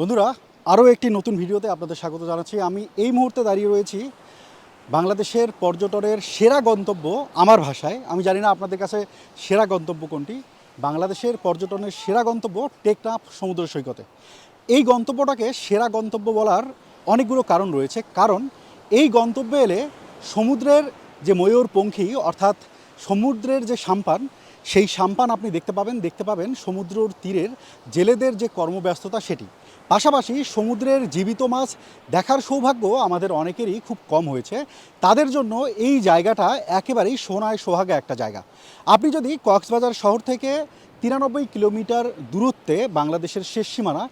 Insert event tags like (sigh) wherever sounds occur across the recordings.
বন্ধুরা, আরও একটি নতুন ভিডিওতে আপনাদের স্বাগত জানাচ্ছি। আমি এই মুহূর্তে দাঁড়িয়ে রয়েছি বাংলাদেশের পর্যটনের সেরা গন্তব্য আমার ভাষায়। আমি জানি না আপনাদের কাছে সেরা গন্তব্য কোনটি। বাংলাদেশের পর্যটনের সেরা গন্তব্য টেকনাফ সমুদ্র সৈকতে। এই গন্তব্যটাকে সেরা গন্তব্য বলার অনেকগুলো কারণ রয়েছে। কারণ এই গন্তব্যে এলে সমুদ্রের যে ময়ূর পঙ্খী, অর্থাৎ সমুদ্রের যে সাম্পান, সেই সাম্পান আপনি দেখতে পাবেন। দেখতে পাবেন সমুদ্রর তীরের জেলেদের যে কর্মব্যস্ততা সেটি। পাশাপাশি সমুদ্রের জীবিত মাছ দেখার সৌভাগ্য আমাদের অনেকেরই খুব কম হয়েছে। তাদের জন্য এই জায়গাটা একেবারেই সোনায় সোহাগে একটা জায়গা। আপনি যদি কক্সবাজার শহর থেকে তিরানব্বই কিলোমিটার দূরত্বে বাংলাদেশের শেষ সীমানা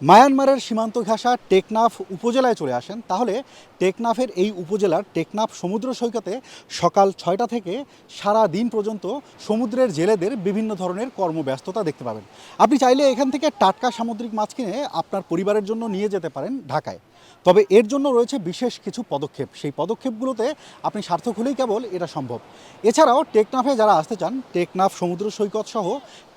মায়ানমারের সীমান্ত ঘাসা টেকনাফ উপজেলায় চলে আসেন। তাহলে টেকনাফের এই উপজেলার টেকনাফ সমুদ্র সৈকতে সকাল ছয়টা থেকে সারা দিন পর্যন্ত সমুদ্রের জেলেদের বিভিন্ন ধরনের কর্মব্যস্ততা দেখতে পাবেন। আপনি চাইলে এখান থেকে টাটকা সামুদ্রিক মাছ কিনে আপনার পরিবারের জন্য নিয়ে যেতে পারেন ঢাকায়। তবে এর জন্য রয়েছে বিশেষ কিছু পদক্ষেপ। সেই পদক্ষেপগুলোতে আপনি সার্থক হলেই কেবল এটা সম্ভব। এছাড়াও টেকনাফে যারা আসতে চান, টেকনাফ সমুদ্র সৈকত সহ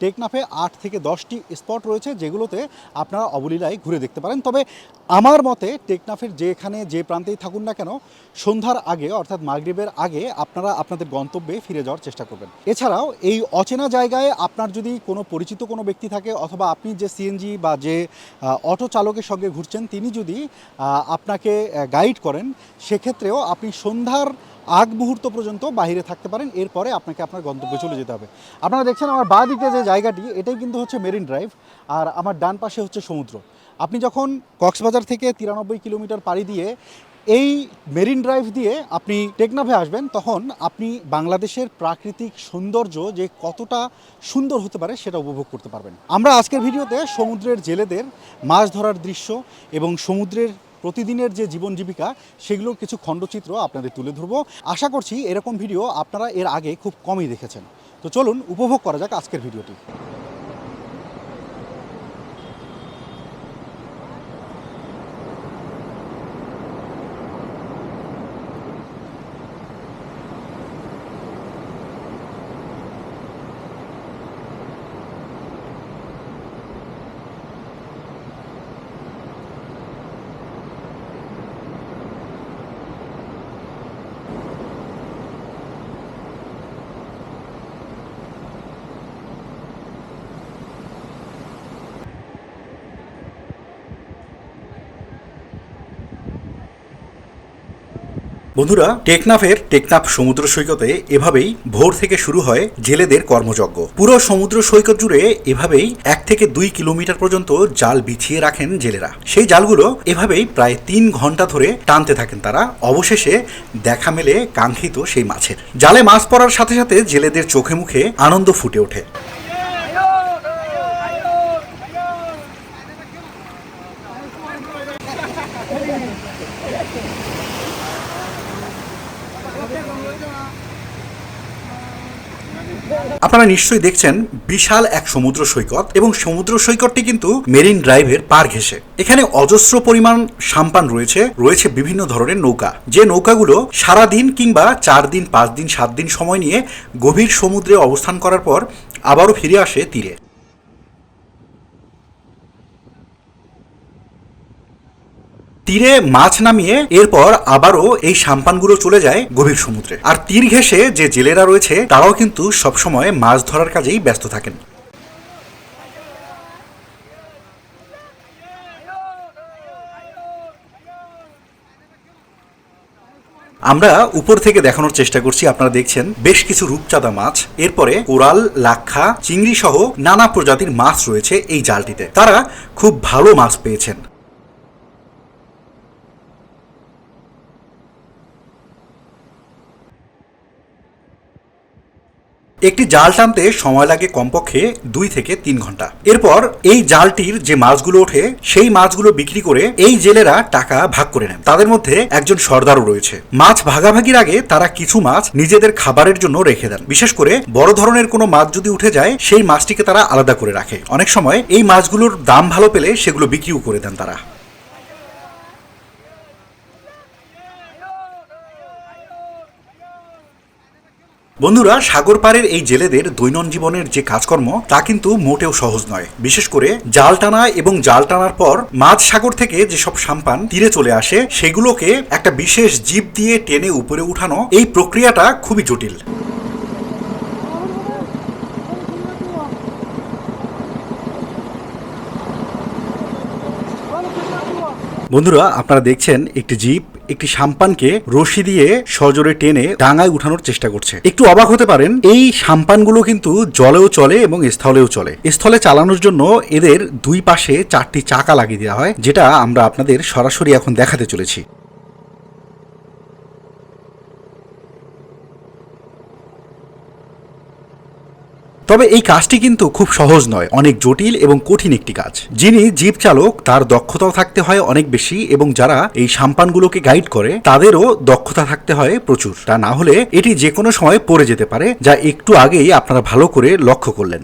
টেকনাফে আট থেকে দশটি স্পট রয়েছে যেগুলোতে আপনারা অবলীলায় ঘুরে দেখতে পারেন। তবে আমার মতে টেকনাফের যেখানে যে প্রান্তেই থাকুন না কেন, সন্ধ্যার আগে অর্থাৎ মাগরিবের আগে আপনারা আপনাদের গন্তব্যে ফিরে যাওয়ার চেষ্টা করবেন। এছাড়াও এই অচেনা জায়গায় আপনার যদি কোনো পরিচিত কোনো ব্যক্তি থাকে অথবা আপনি যে সিএনজি বা যে অটো চালকের সঙ্গে ঘুরছেন, তিনি যদি আপনাকে গাইড করেন, সেক্ষেত্রেও আপনি সন্ধ্যার আগ মুহূর্ত পর্যন্ত বাইরে থাকতে পারেন, এরপরে আপনাকে আপনার গন্তব্যে চলে যেতে হবে। আপনারা দেখছেন আমার বাঁ দিকে যে জায়গাটি, এটাই কিন্তু হচ্ছে মেরিন ড্রাইভ, আর আমার ডান পাশে হচ্ছে সমুদ্র। আপনি যখন কক্সবাজার থেকে তিরানব্বই কিলোমিটার পাড়ি দিয়ে এই মেরিন ড্রাইভ দিয়ে আপনি টেকনাফে আসবেন, তখন আপনি বাংলাদেশের প্রাকৃতিক সৌন্দর্য যে কতটা সুন্দর হতে পারে সেটা উপভোগ করতে পারবেন। আমরা আজকের ভিডিওতে সমুদ্রের জেলেদের মাছ ধরার দৃশ্য এবং সমুদ্রের প্রতিদিনের যে জীবন জীবিকা, সেগুলোর কিছু খণ্ডচিত্র আপনাদের তুলে ধরবো। আশা করছি এরকম ভিডিও আপনারা এর আগে খুব কমই দেখেছেন। তো চলুন, উপভোগ করা যাক আজকের ভিডিওটি। বন্ধুরা, টেকনাফের টেকনাফ সমুদ্র সৈকতে এভাবেই ভোর থেকে শুরু হয় জেলেদের কর্মযজ্ঞ। পুরো সমুদ্র সৈকত জুড়ে এভাবেই এক থেকে দুই কিলোমিটার পর্যন্ত জাল বিছিয়ে রাখেন জেলেরা। সেই জালগুলো এভাবেই প্রায় তিন ঘণ্টা ধরে টানতে থাকেন তারা। অবশেষে দেখা মেলে কাঙ্ক্ষিত সেই মাছের। জালে মাছ পড়ার সাথে সাথে জেলেদের চোখে মুখে আনন্দ ফুটে ওঠে। আপনারা নিশ্চয়ই দেখছেন বিশাল এক সমুদ্র সৈকত এবং সমুদ্র সৈকতটি কিন্তু মেরিন ড্রাইভের পার ঘেসে এখানে অজস্র পরিমাণ সাম্পান রয়েছে রয়েছে বিভিন্ন ধরনের নৌকা। যে নৌকাগুলো সারাদিন কিংবা চার দিন, পাঁচ দিন, সাত দিন সময় নিয়ে গভীর সমুদ্রে অবস্থান করার পর আবারও ফিরে আসে তীরে। তীরে মাছ নামিয়ে এরপর আবারও এই সাম্পানগুলো চলে যায় গভীর সমুদ্রে। আর তীর ঘেঁষে যে জেলেরা রয়েছে, তারাও কিন্তু সবসময় মাছ ধরার কাজেই ব্যস্ত থাকেন। আমরা উপর থেকে দেখানোর চেষ্টা করছি, আপনারা দেখছেন বেশ কিছু রূপচাঁদা মাছ। এরপরে কোরাল, লাক্ষা চিংড়ি সহ নানা প্রজাতির মাছ রয়েছে এই জালটিতে। তারা খুব ভালো মাছ পেয়েছেন। একটি জাল টানতে সময় লাগে কমপক্ষে দুই থেকে তিন ঘণ্টা। এরপর এই জালটির যে মাছগুলো ওঠে, সেই মাছগুলো বিক্রি করে এই জেলেরা টাকা ভাগ করে নেন। তাদের মধ্যে একজন সর্দারও রয়েছে। মাছ ভাগাভাগির আগে তারা কিছু মাছ নিজেদের খাবারের জন্য রেখে দেন। বিশেষ করে বড় ধরনের কোনো মাছ যদি উঠে যায়, সেই মাছটিকে তারা আলাদা করে রাখে। অনেক সময় এই মাছগুলোর দাম ভালো পেলে সেগুলো বিক্রিও করে দেন তারা। বন্ধুরা, সাগর পাড়ের এই জেলেদের দৈনন্দিন জীবনের যে কাজকর্ম, তা কিন্তু মোটেও সহজ নয়। বিশেষ করে জাল টানা এবং জাল টানার পর মাঝ সাগর থেকে যেসব সাম্পান তীরে চলে আসে, সেগুলোকে একটা বিশেষ জীব দিয়ে টেনে উপরে উঠানো এই প্রক্রিয়াটা খুবই জটিল। বন্ধুরা, আপনারা দেখছেন একটি জিপ একটি সাম্পানকে রশি দিয়ে সজোরে টেনে ডাঙায় উঠানোর চেষ্টা করছে। একটু অবাক হতে পারেন, এই সাম্পানগুলো কিন্তু জলেও চলে এবং স্থলেও চলে। স্থলে চালানোর জন্য এদের দুই পাশে চারটি চাকা লাগিয়ে দেওয়া হয়, যেটা আমরা আপনাদের সরাসরি এখন দেখাতে চলেছি। তবে এই কাজটি কিন্তু খুব সহজ নয়, অনেক জটিল এবং কঠিন একটি কাজ। যিনি জিপ চালক, তার দক্ষতাও থাকতে হয় অনেক বেশি এবং যারা এই সাম্পানগুলোকে গাইড করে, তাদেরও দক্ষতা থাকতে হয় প্রচুর। তা না হলে এটি যে কোনো সময় পড়ে যেতে পারে, যা একটু আগেই আপনারা ভালো করে লক্ষ্য করলেন।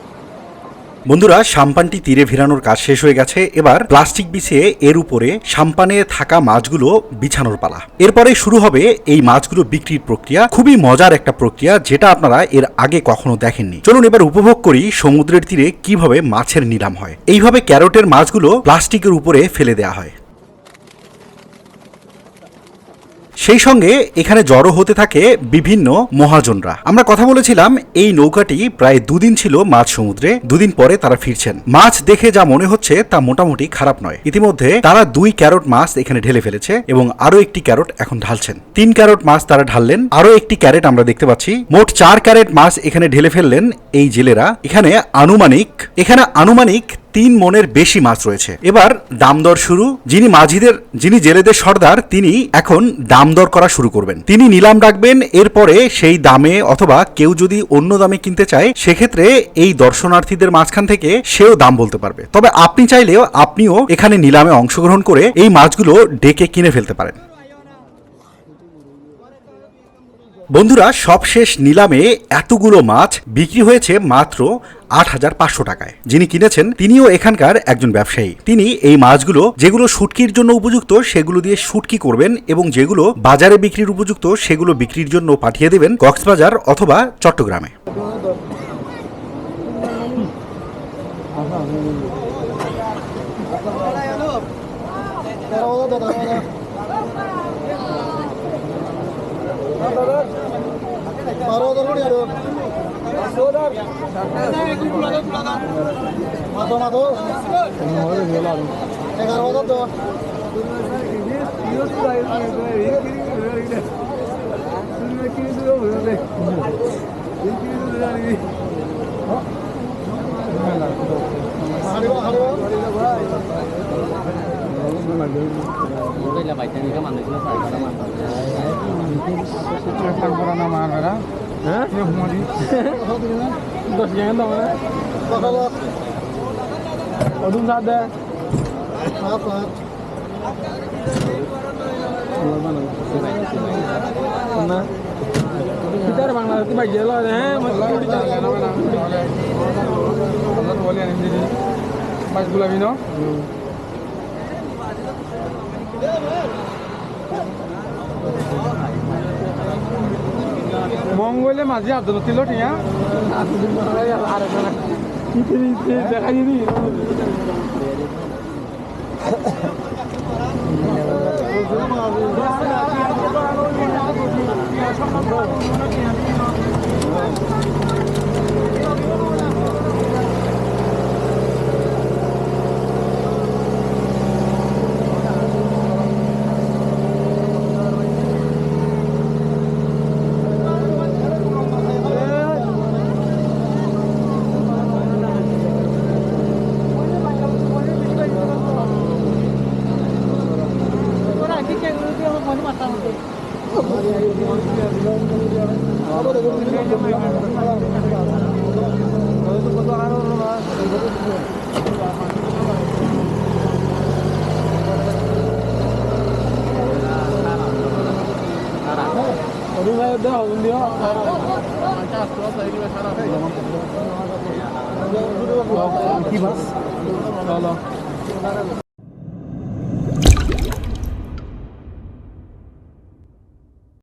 বন্ধুরা, সাম্পানটি তীরে ভিড়ানোর কাজ শেষ হয়ে গেছে। এবার প্লাস্টিক বিছিয়ে এর উপরে সাম্পানে থাকা মাছগুলো বিছানোর পালা। এরপরে শুরু হবে এই মাছগুলো বিক্রির প্রক্রিয়া। খুবই মজার একটা প্রক্রিয়া, যেটা আপনারা এর আগে কখনো দেখেননি। চলুন এবার উপভোগ করি সমুদ্রের তীরে কীভাবে মাছের নিলাম হয়। এইভাবে ক্যারটের মাছগুলো প্লাস্টিকের উপরে ফেলে দেওয়া হয়। সেই সঙ্গে এখানে জড়ো হতে থাকে বিভিন্ন মহাজনরা। আমরা কথা বলেছিলাম, এই নৌকাটি প্রায় দুদিন ছিল মাছ সমুদ্রে, দুদিন পরে তারা ফিরছেন। মাছ দেখে যা মনে হচ্ছে তা মোটামুটি খারাপ নয়। ইতিমধ্যে তারা দুই ক্যারট মাছ এখানে ঢেলে ফেলেছে এবং আরও একটি ক্যারট এখন ঢালছেন। তিন ক্যারট মাছ তারা ঢাললেন আরও একটি ক্যারেট আমরা দেখতে পাচ্ছি। মোট চার ক্যারেট মাছ এখানে ঢেলে ফেললেন এই জেলেরা। এখানে আনুমানিক এখানে আনুমানিক তিন মনের বেশি মাছ রয়েছে। এবার দামদর শুরু। যিনি মাঝিদের, যিনি জেলেদের সর্দার, তিনি এখন দামদর করা শুরু করবেন। তিনি নিলাম রাখবেন, এরপরে সেই দামে অথবা কেউ যদি অন্য দামে কিনতে চায়, সেক্ষেত্রে এই দর্শনার্থীদের মাঝখান থেকে সেও দাম বলতে পারবে। তবে আপনি চাইলেও আপনিও এখানে নিলামে অংশগ্রহণ করে এই মাছগুলো ডেকে কিনে ফেলতে পারেন। বন্ধুরা, সবশেষ নিলামে এতগুলো মাছ বিক্রি হয়েছে মাত্র আট হাজার পাঁচশো টাকায়। যিনি কিনেছেন, তিনিও এখানকার একজন ব্যবসায়ী। তিনি এই মাছগুলো, যেগুলো শুটকির জন্য উপযুক্ত, সেগুলো দিয়ে সুটকি করবেন এবং যেগুলো বাজারে বিক্রির উপযুক্ত, সেগুলো বিক্রির জন্য পাঠিয়ে দেবেন কক্সবাজার অথবা চট্টগ্রামে। এগারো হাজার তো Mobil lah baiknya ni kan manusia sama. Itu sesuatu yang kurang nama merah. Hã? Meu rumo ali. (laughs) Dois grandão, né? Toca logo. vamos um zadé. Ah, pronto. Kita ada bangla é. tu baik jelah deh, masalah kita ada mana, Allah tu boleh ni né? jadi, mas gula bino. মঙ্গলে মাঝে আদর ছিল ঠিক দেখা অদুম দিও কি বাস চলো